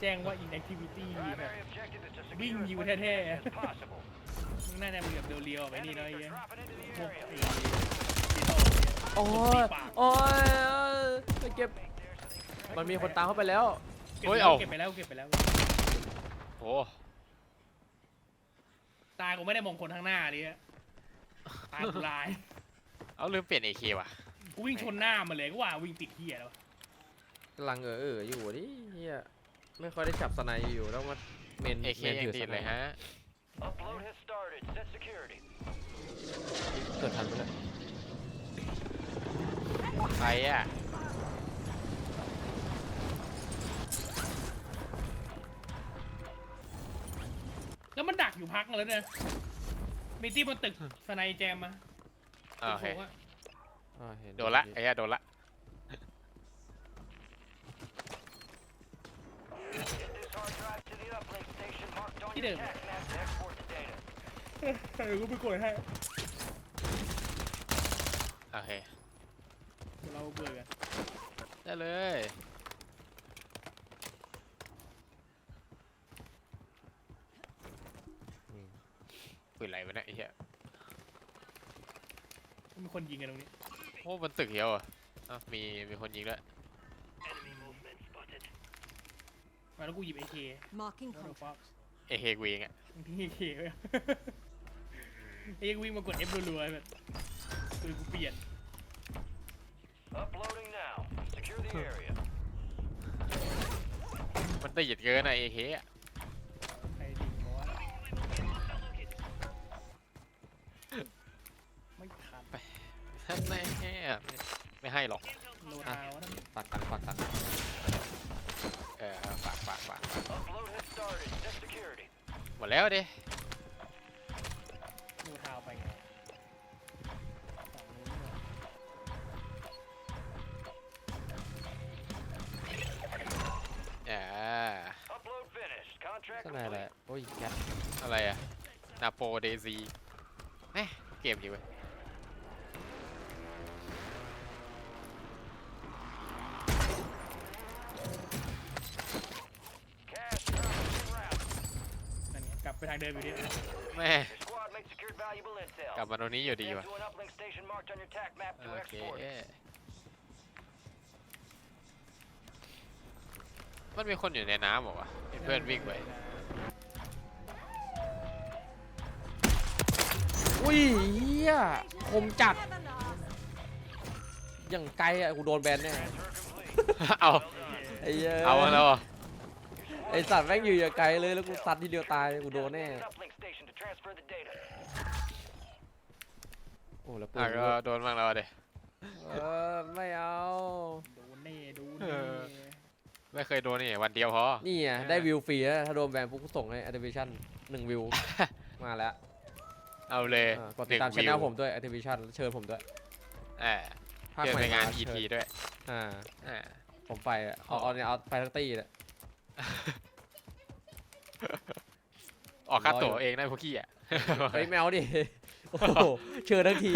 แจ้งว่า inactivity แบบ Primary objective is to secure วิ่ง as อยู่ much แท้ data as possible. ๆน่าจะมีแบบเรียวๆไปนี่ Enemies เนาะไอ้ are เหี้ย dropping into the พวก area. ไอ้ที่เราโอ้ยโอ้ยไปเก็บ มันมีคนตามเข้าไปแล้วเก็บโอ้ยไปแล้วเอาเก็บไปแล้วเก็บไปแล้วโอ้ตากูไม่ได้มองคนข้างหน้าดิอะตากูลาย เอาลืมเปลี่ยน AK ว่ะ กูวิ่งชนหน้ามันเลยก็ว่าวิ่งติดเหี้ยแล้วกำลังเออเอออยู่ดิเฮีย ไม่ค่อยได้จับสไนด์อยู่ต้องมาเมน AK เมนยังถือดีสดไนเลยด์ฮะ Upload has started. Set security. เกิดทันไปเลยใครอะ แล้วมันดักอยู่พักแล้วเนี่ยมีที่บนตึกสไนแจมมาอ่าโอเค ตึกโถงอะอ่าเห็โดนละไอ้เหี้ยโดนละ to export the data. เออกูไปกดให้โอเคเดี๋ยวเราเบื่อกันได้เลยปืนอะไรวะเนี่ยไอ้เหี้ยมีคนยิงกันตรงนี้โอ้บนตึกเหียวอะอะมีมีคนยิงด้วย Enemy movement spotted. มาแล้วกูหยิบ AK Marking แล้ว contract. ฟ็อก AK กูเองอะมึงทิ้ง AK ไว้อะไอ้ยังวิ่งมากด F รัวๆแบบปืนกูเปลี่ยน Uploading now. Secure the area. มันตีดเกินอะ AK อะใครยิงมาวะไม่ทันท่านแน่ไม่ไม่ให้หรอกโลดาวนะฝากตังค์ฝากตังค์เออฝากฝากฝาก Upload has started. Set security. หมดแล้วดิโลดาวไปไงฝั่งนู้นด้วยอ่า Upload finished. Contract สไนด์อะไร complete. โอ้ยแก๊สอะไรอะนาโปเดซีแหมเกมดีเว้ย ม่ Your squad mate secured valuable intel. กลับมาตรงนี้อยู่ดี Head ว่ะ to an uplink station marked on your attack map โอ to เค export. มันมีคนอยู่ในน้ำเหรอวะเห็นเพื่อนวิ่งไปอุ้ยเฮียคมจัด อย่างไกลอะกูโดนแบนแน่ Transfer complete. เอา ไอ้เหี้ยเอาแล้วเหรอไอสัตว์แม่งอยู่อย่างไกลเลยแล้วกูซัดทีเดียวตายกูโดนแน่ Designated uplink station to transfer the data. โอ้แล้วปือะนก็โดนบ้างแล้วเดเออไม่เอา โดนแน่โดนเอแน่อไม่เคยโดนนี่วันเดียวพอ นี่ไงได้วิวฟรีแล้วถ้าโดนแบนปุ๊บกูส่งให้ Activision หนึ่งวิว มาแล้วเอาเลยอ่ากดติดตามหช่นึ่งองวิวผมด้วย Activision เชิญผมด้วยเออภาคเจอใหม่ในงานม ET เชิญด้วยอ่า อ่า ผมไปอะเอาเอาเนี่ยเอาไปทั้งตี้เลย ออกค่ารออยู่ตั๋วเองได้พวกขี้อะเฮ้ยแมวดิ โอ้โหเชิญทั้งที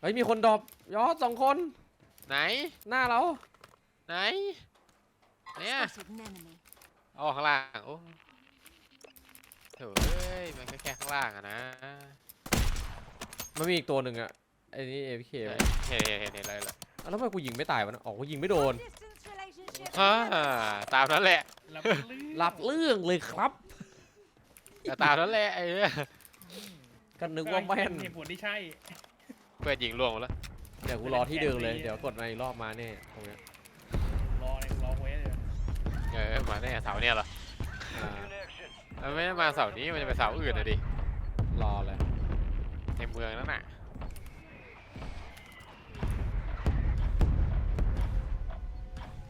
เฮ้ยมีคนดรอปยอดสองคน ไหน หน้าเรา ไหน เนี่ย Spotted an enemy. อ๋อข้างล่าง โอ้โถ่เอ้ย มันก็แค่ข้างล่างอะนะ มันมีอีกตัวหนึ่งอะไอ้นี่ APK เห็ไว้นเห็นเห็นเห็นเห็นเลยเลยอะแล้วทำไมกูยิงไม่ตายวะนะอ๋อกูยิงไม่โดน Distance relationship. ฮ่าตามนั้นแหละรับลื่นรับเรื่องเลยครับ ก็ตามนั้นแหละไอ้เนี่ยก็นึกว่าแม่น เหตุผลที่ใช่ เพื่อนยิงล่วงหมดแล้วเดี๋ยวกูรอที่เดิมเลย เดี๋ยวกดมาอีกรอบมาแน่ตรงเนี้ยรอเลยรอไว้เลยเออมาเนี่ยเสาเนี่ยเหรออ่า Connection. มันไม่ได้มาเสานี้มันจะไปเสาอื่นนะดิรอเลยในเมืองนั่นน่ะ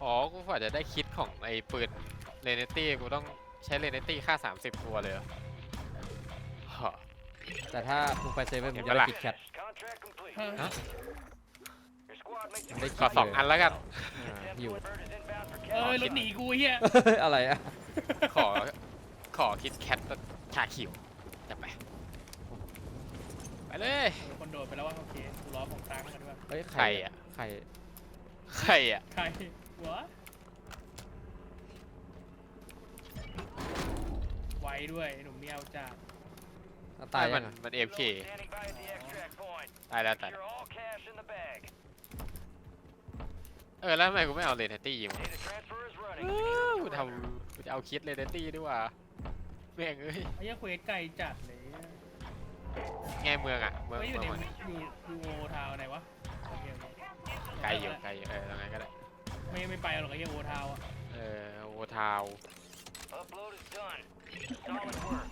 อ๋อ กูฝ่าจะได้คิดของไอ้ปืนเรเนตี้กูต้องใช้เรเนตี้ค่า 30 ตัวเลยเหรอฮะ แต่ถ้ามึงไปเซเว่นมึงเห็จะนปะได้ล่ะ คิดแคท Contract complete. ฮะ Your squad mate ได้ secured ขอสองอันแล้วกันอ่า Attempt อยู่ to invert is inbound for เอ้ย cash. รถหนีกูเฮียอะไรอะขอ ขอคิดแคทชาเขียวจะไป ไปเลย คนโดดไปแล้วว่าโอเคกูรอของตังค์กันด้วยเฮ้ยใครอะ ใคร ใครอะ ใคร วะไวด้วยหนุ่มเมียวจ้าตายไม่ยัมันงอะมันเอฟเค Standing by at the extract point. ตายแล้วตายแล้ว Secure all cash in the bag. เออแล้วทำไมกูไม่เอาเลนเนตี้ยิงวะ Data transfer is running. กูทำกูจะเอาคิดเลนเนตี้ดีกว่าแม่งเอ้ยไอ้เหี้ยเควสไกลจัดเลยไงเมืองอะเมืองไม่อยู่เมืองในมันอยู่อยู่โอทาวน์ไหนวะโอเคโอเคไกลอยู่ไกลอยู่เออตรงนั้นก็ได้ ไม่ไม่ไปหรอกไอ้เหี้ยโอทาวน์อะเออโอทาว Upload is done. Solid work.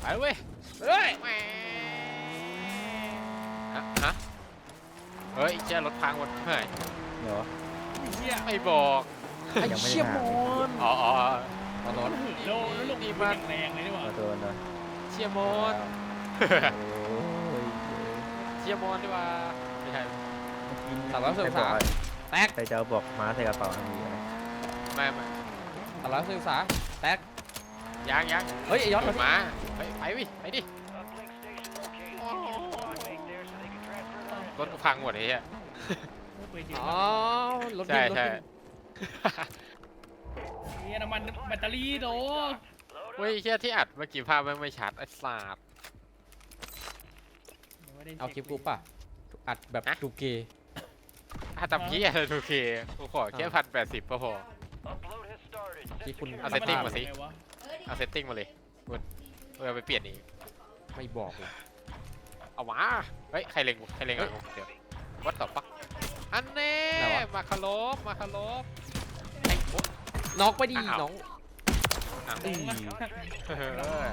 ไปเว้ยเฮ้ยแหมฮะฮะเฮ้ยเจ้ารถพังหมดเฮ้ยเดี๋ยว ไอ้เหี้ยไม่บอกยังไม่ได้ถามอ๋ออ๋อตอนรถโลแล้วลงนี่นี่มัมันนแรงเลยนี่หว่าขอโทษนะเชียร์มอนโอ้ยเชียร์มอนดีกว่าไม่ใช่ สามร้อยสิบสามแตก ใครจะเอาบอกม้าใส่กระเป๋าทันทีนะไม่ไม่สามร้อยสิบสามแตกยังยังเฮ้ยไอ้ยอดเปิมาดมาไปไปวิไปดิ Uplink station located. Get your squad mate there so they can transfer their รถกูพังหมดไอ้เหี้ยเควสเยอะอ๋อมากรถใช่บินรถใช่บินเหี้ยน้ำมันแบตเตอรี่โต Load เฮ้ย up. เชี่ยที่อัดเมื่อกี้ภาพแม่งไม่ชัดไอ้สัตว์เอาคลิปกูป่ะอัดแบบดูเกย์ ถ้าทำเหี้ยอะไรโอเคกูขอแค่พันแปดสิบก็พอ Upload has started. Set ที่คุณ secure เอา setting มาสิไงวะเอาเซตติ้งมาเลยกูกูเอาไปเปลี่ยนอีกไม่บอกเลยเอามาเฮ้ยใครเล็งกูใครเล็งอะกูเดี๋ยววัดต่อปักอันแน่ไหนวะมาคารบมาคารบไอ้โอ๊ยน้องไปดีอ้าว น้องอ้าวอืม เออ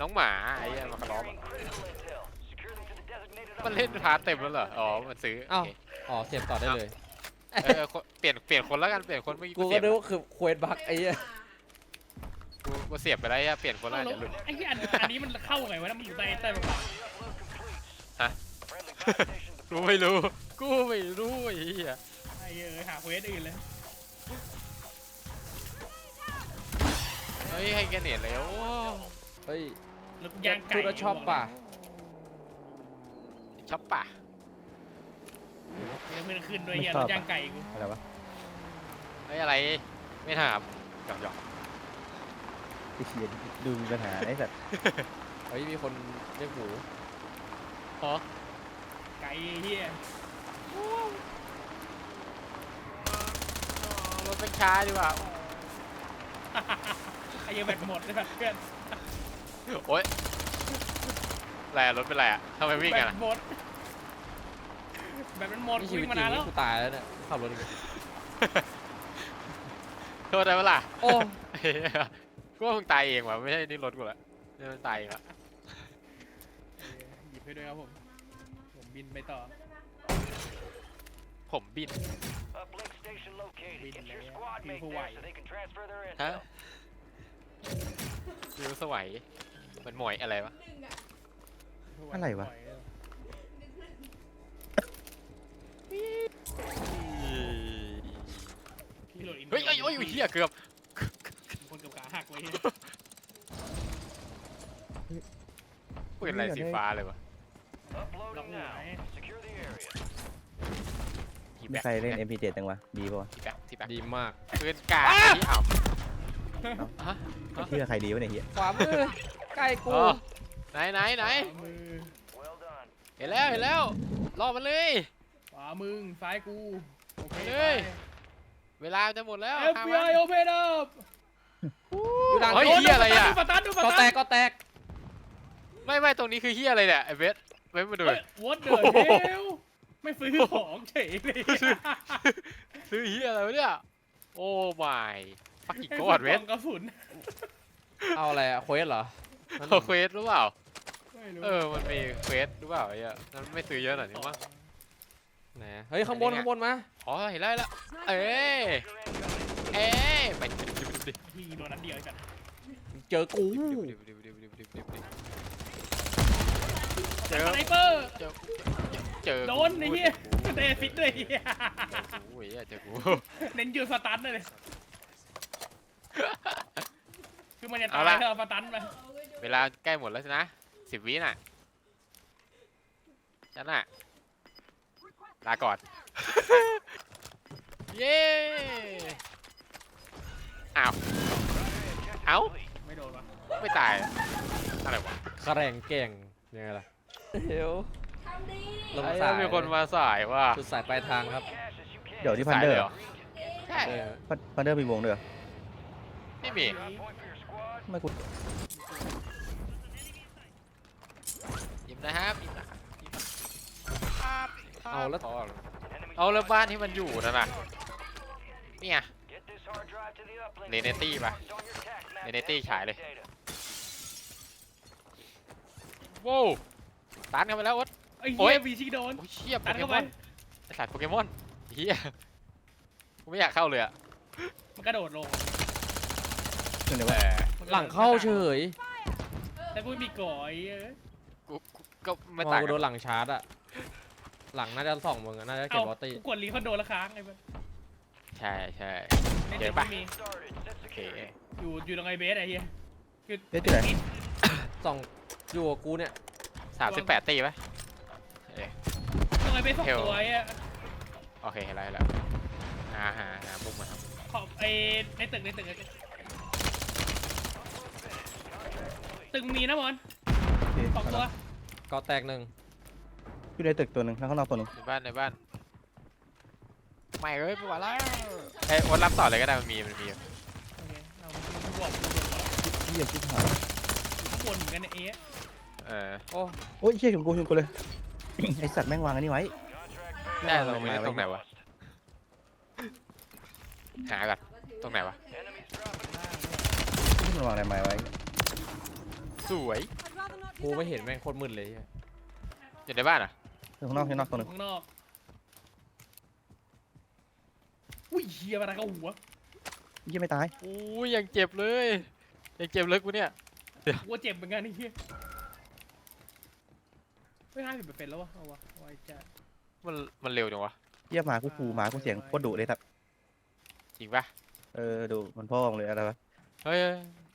น้องหมาไอ้เหี้ยมาคารบ Securing critical intel. Secure them to the designated มันเล่นพาร์ทเต็มแล้วเหรอ อ๋อ มันซื้อโออ้าว เค อ๋อเสียบต่อได้เลย เออคนเปลี่ยนเปลี่ยนคนแล้วกันเปลี่ยนคนเมื่อกี้กูเสีก็ยบนึกว่าคือเควสบักไอ้เหี้ยกูกูเสียบไปแล้วอะเปลี่ยนคนแล้วเอาเดี๋ยวหลุด ไอ้เหี้ยอันอันนี้มันเข้าไงวะนะมันอยู่ใต้ใต้ประมาณ Friendly buy station กูไม่รู้ กูไม่รู้ไอ้เหี้ยไอ้เออหาเควสอื่นเลยเฮ้ยให้แกเนียแล้วเฮ้ยรถยางไก่พูดชอบป่ะ ช็อปป่ะ เดี๋ยวมันขึ้นด้วยเหี้ยรถยางไก่กูอะไรวะเฮ้ยอะไร ไม่ถามหยอกหยอกไอ้เชียดูมีปัญหาไอ้สัตว์เฮ้ยมีคนเรียกหมูอ๋อไก่เหี้ยรถเป็นช้าดีกว่าไอ้เหี้ยแบตหมดเลยเพื่อนโอ๊ยอะไรอะรถเป็นไรอะทำไมวิ่งแบกันตอะหมด แบตมันหมดนี่ชีวิวิ่ตงจมาริงนานแล้นี่วกูตายแล้วเนี่ยขับรถอีกโทษได้ปะล่ะโอ้ เฮ้ยกูว่ามึงตายเองว่ะไม่ใช่นี่รถกูละนี่มันตายเองละหยิบให้ด้วยครับผม ผมบินไปต่อ ผมบิน Uplink station located. Reading Get your there. squad mate Beautiful there white. so they can transfer their ฮะ intel. วิวสวยมันหมวยอะไรวะ อะไรวะ พี่โหลดอินเฮ้ยเฮ้ยเฮ้ยเฮียเกือบคนกับขาหักไว้ปืนอะไรสีฟ้าเลยวะ Uploading now. Secure the area. ทีไม่แบ็คใครเล่น MP7 จังวะ ดีป่ะวะทีแบ็คทีแบ็คดีมากปืนกาที่อ้าวฮะเชื่อใครดีวะเนี่ยเฮียขวามือใกล้กูอ๋อไหนไหนไหนขวามือ Well done. เห็นแล้วเห็นแล้วรอมันเลยขวามึง ซ้ายกู โอเคไปเลยเวลาจะหมดแล้วเอฟฆ่าบีมันไอโอเพนอัพอยู่ดังเฮ้ยโดนเหี้ยอะไรอะ ดูปะตันดูปะก็ตันแตกก็แตกไม่ไม่ตรงนี้คือเฮียอะไรเนี่ยไอ้เบสเบสมาดู เฮ้ย what the hell ไม่ซื้อของเฉยเลยซื้อเฮียอะไรวะเนี่ยโอ้ my ฟักกิ้งโกดเวสกระสุนเอาอะไรอะเควสเหรอเอาเควสหรือเปล่า ไม่รู้เออ มันมีเควสหรือเปล่าไอ้เหี้ยนั้นไม่ซื้อเยอะหน่อยนี่มั้ง นะเฮ้ยข้างบนข้างบนมาอ๋อเห็นแล้วเห็แล้วเอ้ยเอ้ยไปดิดิโดนนัดเดียวจัตเจอกูเจอสไนเปอร์เจอโดนไอ้เหี้ยเตะฟิตเลยเหี้ยโอ้ยเจอกูเน้นยืนสตันเลยคือมันจะตายเธอสตันไปเวลาใกล้หมดแล้วนะสิบวิน่ะจันน่ะ ลาก่อน เย้อ้าวเอ้าไม่โดนวะไม่ตายอะไรวะแกร่งเก่งยังไงล่ะเดี๋ยวลงไอ้สายมีคนมาสายว่ะสุดสายปลายทางครับเดี๋ยวที่พันสายเดอเลยร์เหรอใช่เออพันเดอร์มีวงเด้อไม่มีไม่กูยิ้มนะครับยิ้มนะครับยิ้มนะครับ เอาแล้วพอเอาแล้วบ้านที่มันอยู่นั่นน่ะเนี่ยเรเนตี้ปะเรเนตี้ฉายเลยโว้วตันกันไปแล้วโอ๊ตไอ้โอ๊เหี้ยย วีชิโดน โอ้ยเชี่ยโปตัดเกเข้ามไป อนไอสัตว์โปเกมอนเฮียกูไม่อยากเข้าเลยอะมันกระโดดลงขึ้นเลยแต่ว่าหลังเข้าเฉยแต่กูไม่มีก่อยเอ้ยกูกูก็ไม่มองต่างกูกัโดนนหลังชาร์จอะ หลังน่าจะส่องมึงอะน่าจะเก็เอ้าบบอตตี้กูกดรีคอนโดนแล้วค้างไอ้เพื่อนใช่ใช่ในเดี๋ตึยวกปะไม่มีโอเคอยู่อยู่ตรงไอ้เบสไอ้เหี้ยคือเอ๊ะที่ไหนส่องอยู่กับกูเนี่ยสามสิบแปดตีปะตรงไอ้เบสสองเทลตัวไอ้เหี้ยโอเคเห็นแล้วเห็นแล้วหาหาหามุกมาครับขอบไอ้ในตึกในตึกในตึกตึกมีนะมอนโอเคสองตัวก็แตกหนึ่ง อยู่ในตึกตัวหนึ่งแล้วข้างนอกตัวหนึ่งในบ้านในบ้านไม่เอ้ยไม่ไหวแล้วเอ้ยวันรับต่อเลยก็ได้มันมีมันมีอยู่โอเคเอากูบอกกูบอกเหี้ยชิบหายข้างบนเหมือนกันเนี่ยเอ๊ะเออโอ้โอ้ยเชี่ยถึงกูถึงกูเลย ไอสัตว์แม่งวางอันนี้ไว้ ได้เราไม่ได้ตรงไหนวะหาก่อนตรงไหนวะมันวางอะไรไม้ไว้ สวย กูไม่เห็นแม่งโคตรมืดเลยเหี้ยอยู่ในบ้านเหรอะ ข้างนอกข้างนอกตัวหนึ่งข้างนอก อุ้ยเฮียอะไรเข้าหัวเหี้ยังไม่ตายอู้ยยังเจ็บเลยยังเจ็บเลยกูเนี่ยกูเจ็บเหมือนกันไอ้เฮียไม่ห้าสิบเปอร์เซ็นต์แล้ววะเอาวะเอาไว้จะมันมันเร็วจังวะเหี้ยหมากูขู่หมากูเสียงโคตรดุเลยครับจริงปะเออดูมันพ่อมึงเลยอะไรวะเฮ้ย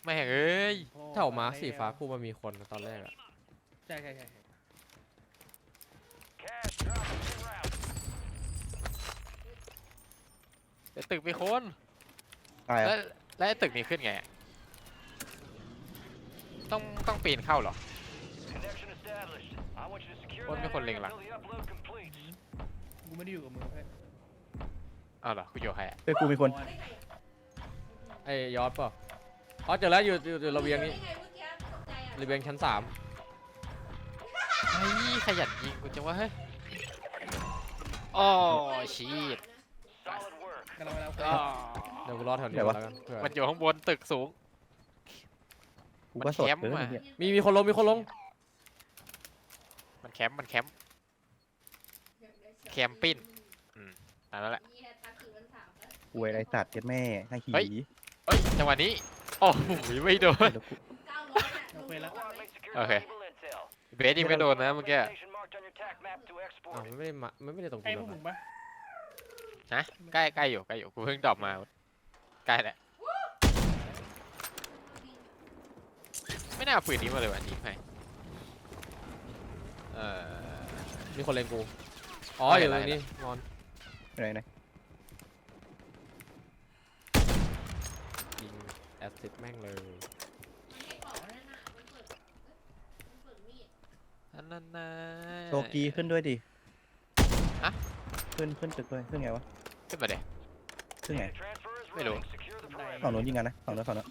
ไม่แห่งเอ้ยแถวมาร์คสีฟ้ากูมันมีคนนะตอนแรกอะใช่ใช่ใช่ใช่ เดี๋ยวตึกมีคนตายแล้วอะแล้วไอ้ตึกนี้ขึ้นไงอะต้องต้องปีนเข้าเหรอคนมีคนเล็งหลังกูไม่ได้อยู่กับมึงเพื่อนอ้าวเหรอกูอยู่กับใครอะเฮ้ยกูมีคนไอ้ยอดเปล่าอ๋อเจอแล้วอยู่อยู่อยู่ระเบียงนี้ระเบียงชั้นสามเฮ้ยขยันยิงกูจังวะเฮ้ยอ๋อชีต กำลังไปแล้วอ๋อเดี๋ยวกูรอแถวนี้ไหนก่อวะนแล้วกันเผื่อมันอยู่ข้างบนตึกสูง กูก็สดมันแคมป์เลยอะเนี่ยมีมีคนลงมีคนลงมันแคมป์มันแคมป์แคมปิ้นอืมตามนั้นแหละกูไอ้ไรสัตว์เจ็ดแม่ให้ขี่เฮ้ย เอ้ยจังหวะนี้โอ้โหไม่โดนเดี๋ยวกูเอาไปแล้วโอเคเบสยิงไม่โดนนะเมื่อกี้อ้าวมันไม่ได้มามันไม่ได้ตรงใกล้กูพวกเลมึยงปะ ฮะใกล้ใกล้อยู่ใกล้อยู่กูเพิ่งดรอปมาใกล้แหละไม่น่าเอาปืนนี้มาเลยว่ะยิงให้เออ มีคนเล็งกู อ๋อเอาอยู่เห็ตนรงแล้วนี้นอนไหนไหนยิงแอสซิดแม่งเลยอันนั้นนะโชกีขึ้นด้วยดิฮะ ขึ้นขึ้นตึกด้วยขึ้นไงวะขึ้นมาเดี๋ยวขึ้นไงไม่รู้ฝั่งโน้นยิงกันนะฝั่งโน้นฝั่งโน้น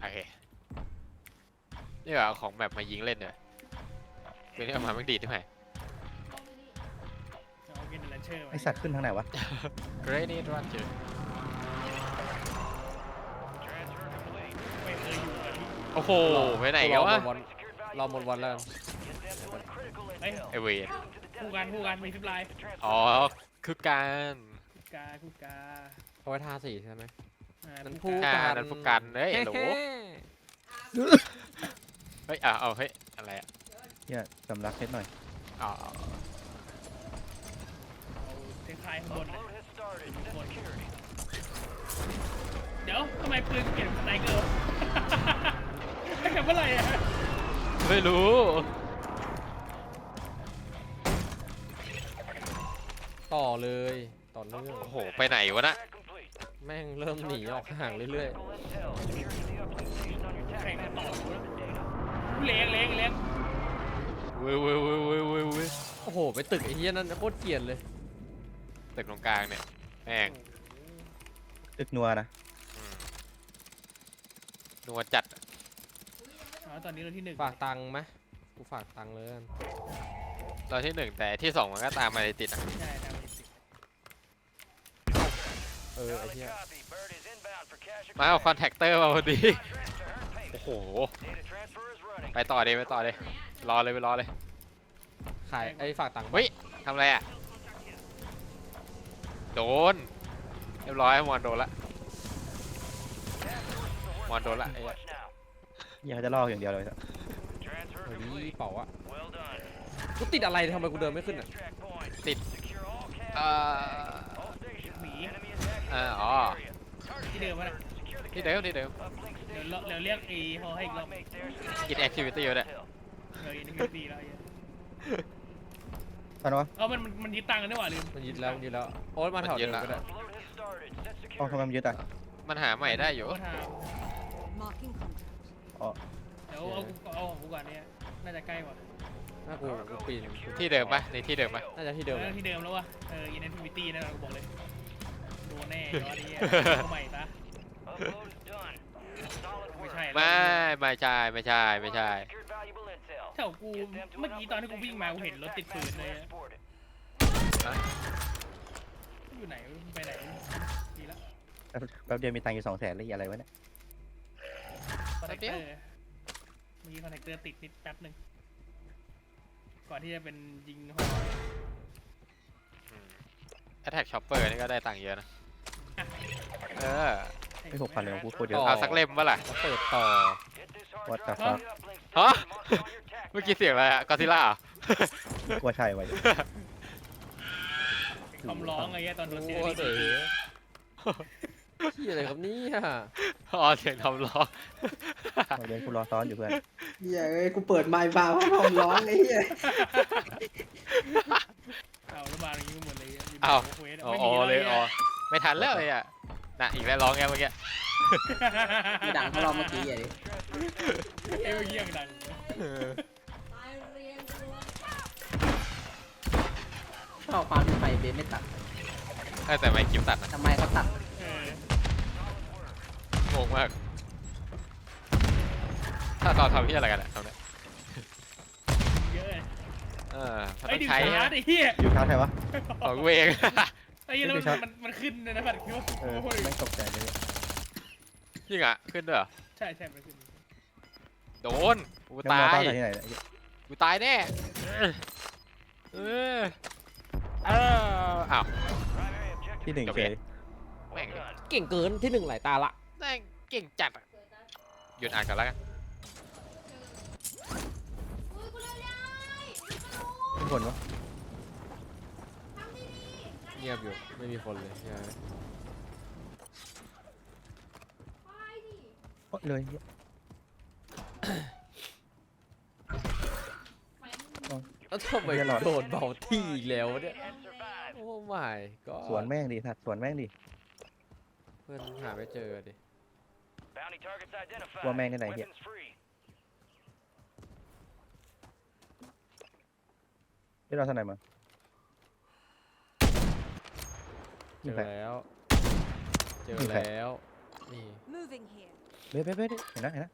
โอเคนี่เหรอเอาของแบบมายิงเล่นเนี่ยเป็นที่เอามาไม่งดีดใช่ไหมเอาเกนแลนเชอร์ไอสัตว์ขึ้นทางไหนวะเกรนี่รันเจอไม่เคยอยู่กับพี่โอ้โหไปไหนกันวะรอหมดวันรอหมดวันแล้วกันเอ้ยไอเวน คู่กันคู่กันมีฟิปไลน์อ๋อ คือการคู่กาคู่กาเอาไว้ทาสีใช่ไหม อ่านั้นคู่ผู้กา อ่านั่นพวกกันเฮ้ยเฮ้โหลเฮ้เฮ้ยอะเอาเฮ้ย อะไรอะเนี่ยสำลักนิดหน่อย อ๋อเอาเทคไทายข้างบนนะเดี๋ยวทำไมปืนเปลี่ยนเป็นสไนเกอร์ ตั้งแต่เมื่อไหร่อะไม่รู้ ต่อเลยต่อต่อเนื่องโอ้โห ไปไหนวะนะ Threat complete. แม่งเริ่มหนีออกห่างเรื่อย Critical intel. Security the uplink station on your แข่ง tac กัน map ต่อ to กู export แล้ว the data. เลี้ยงเลี้ยงเลี้ยงเว้ยเว้ยเว้ยเว้ยเว้ยเว้ยๆโอ้โห ไปตึกไอ้เหี้ยนั่นโคตรเกลียดเลย ตึกตรงกลางเนี่ยแม่งตึกนัวนะอืมนัวจัดอ๋อตอนนี้เราที่หนึ่งฝากตังค์ไหมกูฝากตังค์เลยกันเราที่หนึ่งแต่ที่สองมันก็ตามมาติดๆอะใช่ได้มาสิบเออไอ้ Solid เหี้ย copy. Bird is inbound for cash มาเอาคอน exchange. แทคเตอร์มาพอดี Transfer earned payment. โอ้โห Data transfer is running. ไปต่อเลยไปต่อเลยรอเลยไปรอเลย ขายไอ้ฝากตังค์เฮ้ยทำอะไรอะ โดน เรียบร้อยมอนโดนละมอนโดนละไอ้เหี้ย Watch now. เหี้ยเขาจะลอกอย่างเดียวเลยสัส Transfer เฮ้ย complete. เป๋าอะ Well done. กูติดอะไรทำไมกูเดินไม่ขึ้นอะ Extract point. Tịt. Secure all cash. เอ่อ All stations. Mỹ. Enemy attacking Ờ, the ờ. area. Target ที่เดิมวะน่ะ Secure the ที่ cache. เดิมที่เดิม Uplink เดี๋ยว station. เราเดี๋ยวเรียกไอ้ฮอให้อีกรอบ Make theirs. กินแอคทิวิตี้อยู่เนี่ย Intel. เออยังไม่ดีแล้วไอ้เหี้ยตอนวะเออมันมันมันยึดตังค์กันด้วยว่ะลืมมันยึดแล้วมันยึดแล้วโอ๊ตมาแถวเดิมก็ได้ Upload has started. Set อ๋อทำไม security. มันยึดอะมันหาใหม่ได้อยู่ โอ้ทาง Marking contact. อ๋อเดี๋ยวเอากูเอาของกูก่อนเนี่ยน่าจะใกล้กว่าหน้ากูกูปีนที่เดิมปะในที่เดิมปะน่าจะที่เดิมเอเลอยที่เดิมแล้ววะเออ Inactivity นั่นแหละกูบอกเลยโดน แน่ยอดไอ้เหี้ยเอาใหม่ซะ Upload is done. Solid ไม่ work. ใช่ไม่ไม่ใช่ไม่ใช่ไม่ใช่ Secured valuable intel. แถวกูเมื่อกี้ตอนที่กูวิ่งมา กูเห็นรถติดปืนเลยอะ Exported. อยู่ไหนไปไหนดีละแป๊บแป๊บเดียวมีตังค์อยู่สองแสนเลยอะไรวะเนี่ยคอนแทคเตอร์เมื่อกี้คอนแทคเตอร์ติดนิดแป๊บหนึ่งก่อนที่จะเป็นยิงฮอแอตแทกช็อปเปอร์นี่ก็ได้ตังค์เยอะนะ เออไม่หกพันเลยกูโคตรเยอะต่เอาสักเล่มปะล่ะแล้วเปิดต่อ Get this hard What the drive fuck? to the uplink station ฮะ marked on your tac เมื่อ map. กี้เสียงอะไรอะกอซิล่ากลัวใช่ไว้คำร้องไอ้เหี้ยตอนรถโอ้เสียโหดีเต๋ที่อะไรครับเนี่ยอ๋อเสียงทำร้องเอาเดี๋ยวกูรอซ้อนอยู่เพื่อนเฮียเอ้ยกูเปิดไมค์ฟังเพราะความร้อนไอ้เฮียเอาแล้วมาอย่างนี้ก็หมดเลยะอ้าวเควสะอ๋อไม่อ๋มีอแวเลยไอ๋อ ไม่ทันแล้วเลยอะน่ะอีกแล้วร้องแกเมื่อกี้มีดังเขาเราเมื่อกี้ไงเอ้ยเมื่อกี้ยังดังชอบความที่ไฟเบนไม่ตัดเออแต่ไม่คลิปตัดนะทำไมเขาตัดเอองงมาก ถ้าตอนทำที่อะไรกันอะทำเนี่ยเยอะเลยเออมันไอ้ต้ดิองวใช้ชาร์จไอ้เหี้ยอยู่ค้าใครวะของกูเองไอ้เหี้ยแล้วดิวชาร์จมันมันขึ้นเลยนะบัตรคิดว่าเออโอ้ยไม่งตกใจเลยจริงอะขึ้นด้วยเหรอใช่ใช่มันขึ้นโดนกูแล้วตามอยตั้งแต่ที่ไหนเนี่ยกูตายแน่เออเอออ้าว Primary objective ที่หนึ่งจบเฉเลยยแม่ง done. เก่งเกินที่หนึ่งหลายตาละแม่งเก่งจัดอะหยุดอ่านก่อนแล้วกันทุกคนวะ เงียบอยู่ ไม่มีคนเลยใช่ไหมโอ๊ยเลยแล้วทำไมโดนเบาที่อีกแล้ววะเนี่ย And survive. โอ้ my ก็สวนแม่งดิสัตว์สวนแม่งดิเพื่อนหาไม่เจอดิ Bounty targets identified. ว่าแม่งที่ไหนเหี้ย Weapons free. ที่เราสนายมา เจนี่อแหละแล้ว เจอนี่แหละแล้ว นี่ Moving here. เบ๊ะเบ๊ะเบ๊ะเห็นนะเห็นนะ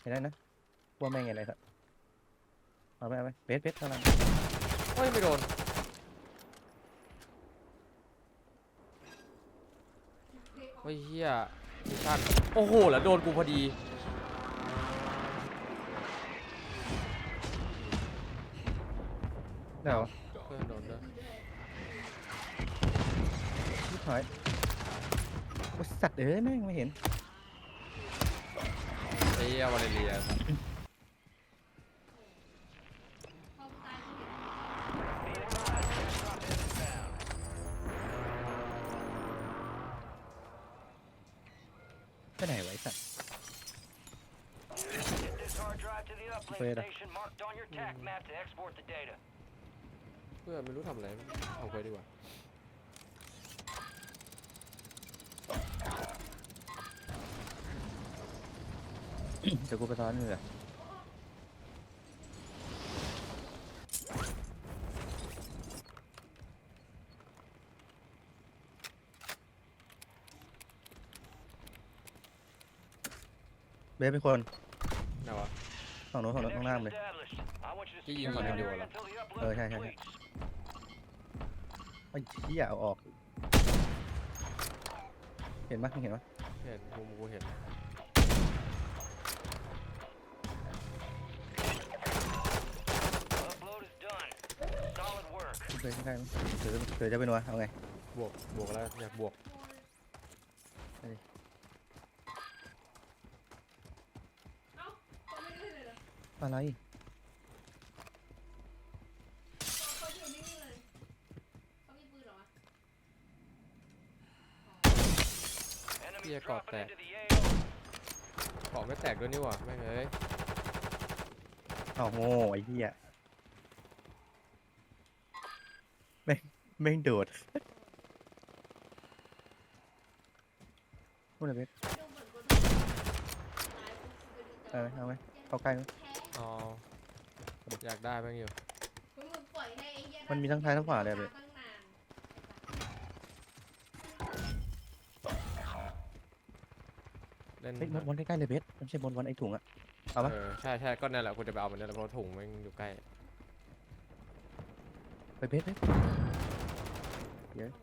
เห็นนะนะว่าแม่งไงไรสัตว์เอาไปเอาไปเบ๊ะเบ๊ะเท่านั้นโอ้ยไม่โดนโอ้ยเฮียมิชชั่นโอ้โห แล้วโดนกูพอดีเดี๋ยวเพื่อนโดนด้วย นิดหน่อยโอ้ยสัตว์เอ้ยแม่งไม่เห็นเฮียวาเลเรียไปไหนไวะไอ้สัตว์ Get this hard drive to the uplink Later. station marked on your tac map to export the data. เพื่อนไม่รู้ทำอะไรเอาไปดีกว่า เดี๋ยวกูไปซ้อนเหงื่อเบสเป็นคนไหนวะฝั่งโน้นฝั่งโน้นข้างหน้าเลย Established. I want you to Cái gì secure mà the nó đùa area lắm. until the Ờ, uplink sai, sai, sai. completes. ไอ้เหี้ยเอาออก เห็นปะมึงเห็นปะเห็นกูกูเห็น เคยใกล้ๆมั้เดี๋ยวเดี๋ยวจะไปนัวเอาไงบวกบวกแล้วอยากบวกอะไร Enemy Kia cọt dropping tẹt. into the AO. ของไม่แตกด้วยนี่หว่าไม่งเอ้ยเอาโง่ไอ้เหี้ยแม่ง แม่งโดดพูดอะไรเบสเอาไหมเอาไหมเข้าใกล้ไหมอ๋ออยากได้แม่งอยู่มันมีทั้งซ้ายทั้งขวาเลยเบสเล่นเฮ้ยบอลบอลใกล้ๆเลยเบสมันไม่ใช่บอลบอลไอ้ถุงอะ เอาปะ เออใช่ใช่ก็นั่นแหละกูจะไปเอามันเนี่ยแหละเพราะถุงแม่งอยู่ใกล้ไปเบสเบส เดี๋ยว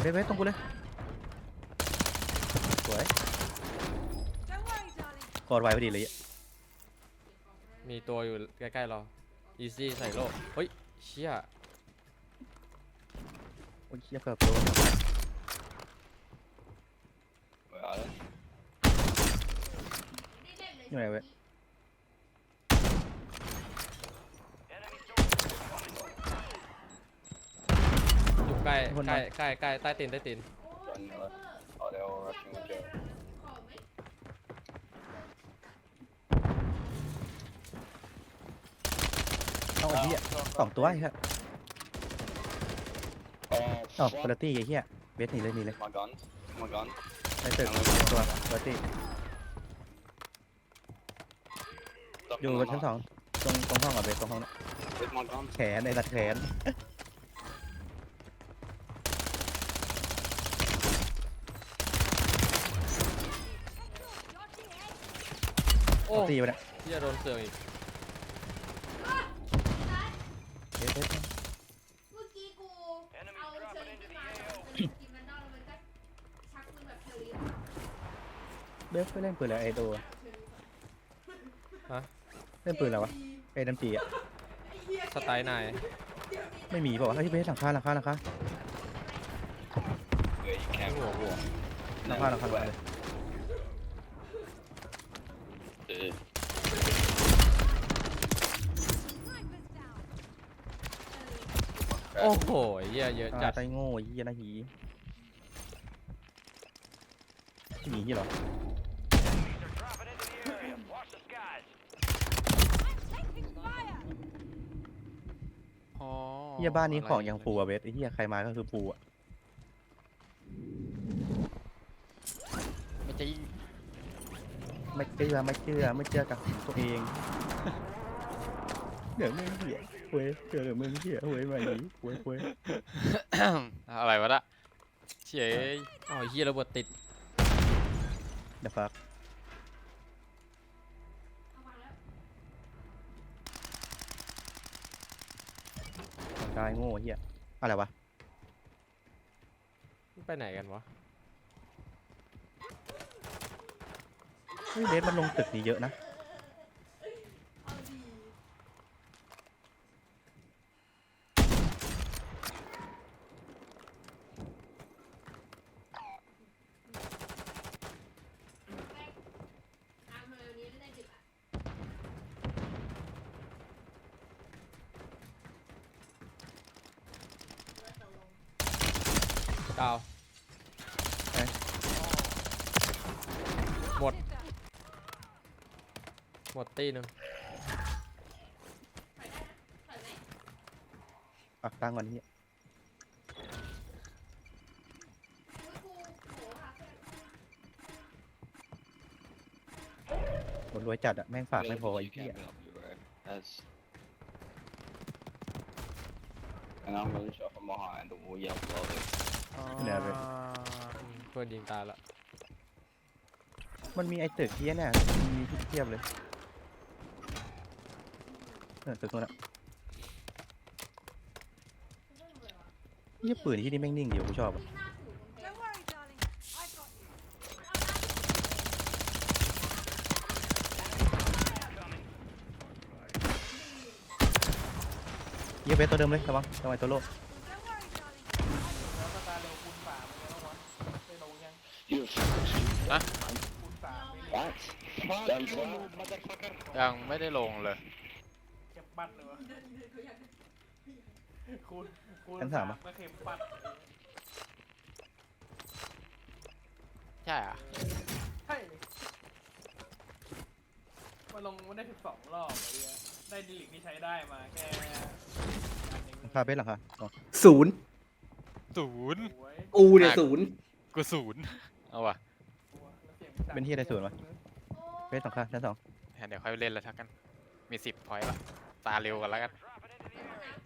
เบสเบสตรงกูเลย สวย Don't worry, darling. กอดไว้พอดีเลยอะมีตัวอยู่ใกล้ๆเรา อีซี่ใส่โล่เฮ้ย เชี่ย โอ้ยเชี่ยเกือบโดนอยู่ไหนเว้ย Enemy soldiers incoming. อยู่ ใกล้คนใกล้มาใกล้ใกล้ใต้ตีนใต้ตีนเอาไอ้เหี้ยสองตัวไอ้เหี้ยเอ้าคุณตี้ไอ้เหี้ยเบสหนีเลยหนีเลย My guns. My gun. ในตึกตัวคุณตี้ Stop อยู่ in บ the นชั้น mark. สองตรงตรงห้องอะเบสตรงห้องน่ะ With my gun. แขนไอ้ตัดแขน ตีไปเนี่ยเชี่ยโดนเสือกอีกเบสเบสเมื่อกี้กู Enemy เอาเชอ dropping รี่ into ขึ้น the มา AO. เป็นกินแมนดอลแล้วมันก็ชักปืนแบบเชอรี่เบสไปเล่นปืนอะไรไอ้ตัวฮะเล่นปืนอะไรวะไอ้ดัมจีอะสไตล์นายไม่มีเปล่าวะเฮ้ยเบสหลังคาหลังคาหลังคา Yeah, you can. หัวหัวหลังคาหลังคาหลังคาเลย Uh, Sniper's down. โอ้โหเหี้ยเยอะอ่าจัดไตโง่ไอ้เหี้ยนะหีหนีเหรอ Enemies are dropping into the area. Watch the skies. I'm taking fire. อ๋อเหี้ยบ้านนี้ของยังฟูอะเบสไอ้เหี้ยใครมาก็คือฟูอะไม่จริง ไม่เชื่อไม่เชื่อไม่เชื่อกับตัวเองเดี๋ยวมึงเหี้ยเว้ยเดี๋ยวมึงเหี้ยเว้ยมาหนีเว้ยเว้ยอะไรวะน่ะเฉยอ๋อเหี้ยระเบิดติดเดี๋ยวฟักกายโง่เหี้ยอะไรวะไปไหนกันวะ เฮ้ยเบสมันลงตึกนี้เยอะนะ ตีหนึงปักตั้งวันนี้คนรวยจัดอะแม่งฝากไม่พอไอีกทีอย And I'm really shot from behind the wall. Yeah, love it. แนวเลย อ่เพื่อนยิงตาละมันมีไอ้ตึกเทียเนี่ยมีทุกเทียบเลย เออตึกนู้นอะยี่ปืนที่นี่แม่งนิ่งเดียวกูชอบอะเยี่ยเบสตัวเดิมเลยระวังระวังตัวโล Don't worry, darling. แล้วสตาร์เร็วคูณสามเป็นไงบ้างวะได้ลงยัง You คูณสามไม่ได้ what? Fuck you, motherfucker. ยังไม่ได้ลงเลย ปัดเลยวะคูณคูณชั้นสามอะก็เข็มปัดใช่อะใช่เลยมันลงมันได้สิบสองรอบไอ้เหี้ยได้ดิลิกที่ใช้ได้มาแค่อันหนึ่งพาเบสหลังค่ะอ๋อศูนย์ศูนย์สวยกูเนี่ยศูนย์กูศูนย์เอาว่ะตัวแล้วสียงดังเป็นที่อะไรศูนย์วะ เบสสองค่ะชั้นสองเดี๋ยวค่อยเล่นแล้วทักกัน มีสิบพอยต์ละ ตาเร็วกันแล้วกัน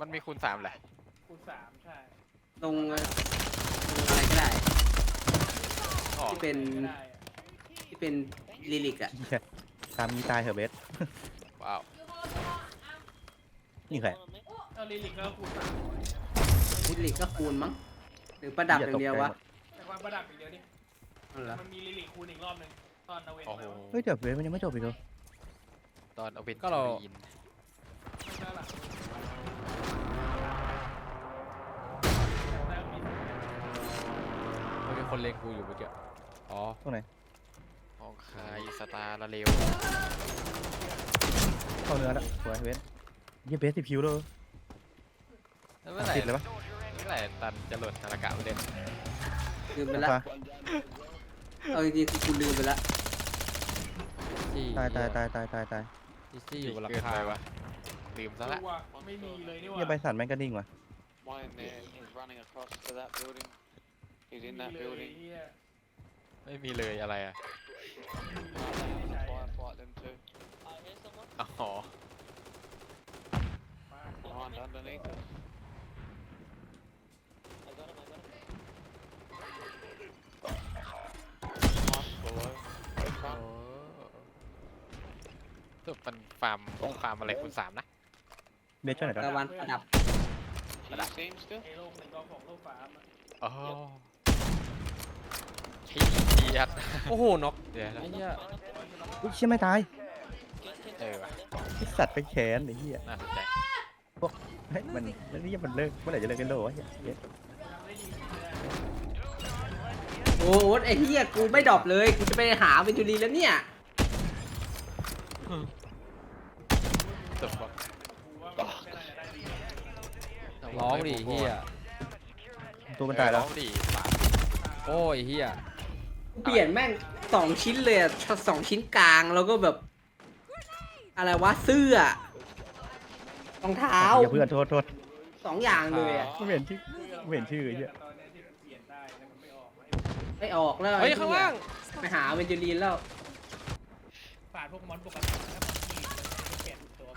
มันมีคูณสามแหละคูณสามใช่ตรงอะไรก็ได้อ๋อที่เป็นไม่ได้อะที่เป็นลิลิกอะเหี้ยตามนี้ตายเถอะเบสว้าวนี่ใครเอาลิลิกก็คูณสามลิลิกก็คูณมั้งหรือประดับอย่างเดียววะแต่ว่าประดับอย่างเดียวนี่เอาเหรอมันมีลิลิกคูณอีกรอบหนึ่งตอนเอาเวนโอ้โหแล้วเฮ้ยเดี๋ยวเบสมันยังไม่จบอีกเหรอตอนเอาเป็นก็เราจี คนเล็งกูอยู่เมื่อกี้ อ๋อตรงไหนห้องคายสตาร์ละเร็วเข้าเนื้อแล้วสวยเบสเยี่ยเบสสิบคิวเลย แล้วเมื่อไหร่ติดเลยปะ เมื่อไหร่ตันจะหลุดนารากะไปเล่นลืมไปละฟ้าเอาจริงๆคือกูลืมไปละที่ตายตายตายตายตายตายที่ที่อยู่บนหลังเกินคาไปวะลืมซะละตัวไม่มีเลยนี่หเยี่ยใบว่าสันแม่งก็นิ่งว่ะ One in there, he's running across to that building. He's in that ไม่มีเลย building. เหี้ยไม่มีเลยอะไรอะ I'm gonna firefight them too. อ๋อ Behind, underneath us. Nice below. Good โอ้ fun. สุดมันฟาร์มฟาร์มอะไรคูณสามนะ เบสช่วยหน่อยคตะรับวันประดับ Do you see him still? ไอ้โลกหนึ่งก็ของโลกสามอะอ๋อขี้ เกียจโอ้โหน็อกเดี๋ยวนะไอ้เหี้ยอุ้ยเชี่ยไม่ตายเออว่ะไอ้สัตว์ไปแขนไอ้เหี้ยน่าสนใจเฮ้ยมันแล้วนี่มันเลิกเมื่อไหร่จะเลิกกันโลวะเหี้ยเหี้ยโอ้โหไอ้เหี้ยกูไม่ดรอปเลย กูจะไปหาเวนจูรีแล้วเนี่ยสุดว่ะกูว่ามันไม่น่าจะได้ดีร้องดิเฮียตัวมันตายแล้วเออร้องดิปากโอ้ยเฮีย เปลี่ยนแม่งสองชิ้นเลยอะสองชิ้นกลางแล้วก็แบบ อะไรวะเสื้อรองเท้าอย่าเพื่อนโทษโทษสองอย่างเลยอะไม่เห็นชื่อไม่เห็นชื่อไอ้เหี้ยตอนเนี้ยที่เปลี่ยนได้แล้วมันไม่ออกไอ้ไม่ออกแล้วเฮ้ยไอ้ข้างล่างไปหาเวนจูรีแล้วปาดพวกมอนปกติถ้ามันมีมันเปลี่ยนตัวแ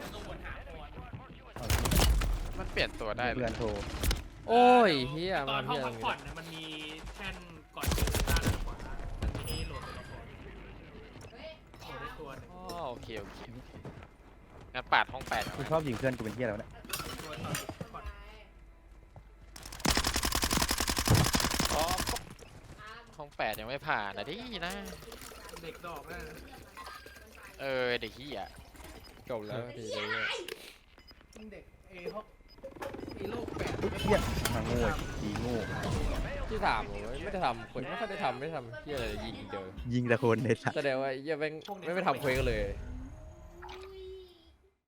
ล้วก็วนหาตัวมันเปลี่ยนตัวได้เลเพื่อยนโทรโอ้ยเฮียตอมานห้อเฮีงยพักผ่อนนะมันมีแท่นก่อนเดินด้านขวามันมีให้โหลดตัวละครโหลดได้ตัวหนึง อ๋อ โอเคโอเคโอเคงั้นปาดห้องแปดกูชอบยิงเพื่อนกูเป็นเหี้ยแล้วเนี่ยตัวต่อก่อนห้องแปดยังไม่ผ่านนะดินะ เด็กดอกนั่นนะเออเด็กขี้อะจบแล้วทีเดียวเนี่ยเด็กเอฮอก เอโลกแปดเหี้ยมาโง่ดีโง่ที่ถามโอ้ยไม่ได้ทำเควสไม่ค่อยได้ทำไม่ได้ทำเฮียอะไรเลยยิงอย่างเดียวยิงแต่คนในสัตว์แสดงว่าไอ้เฮียแม่งไม่ไปทำเควสกันเลยเ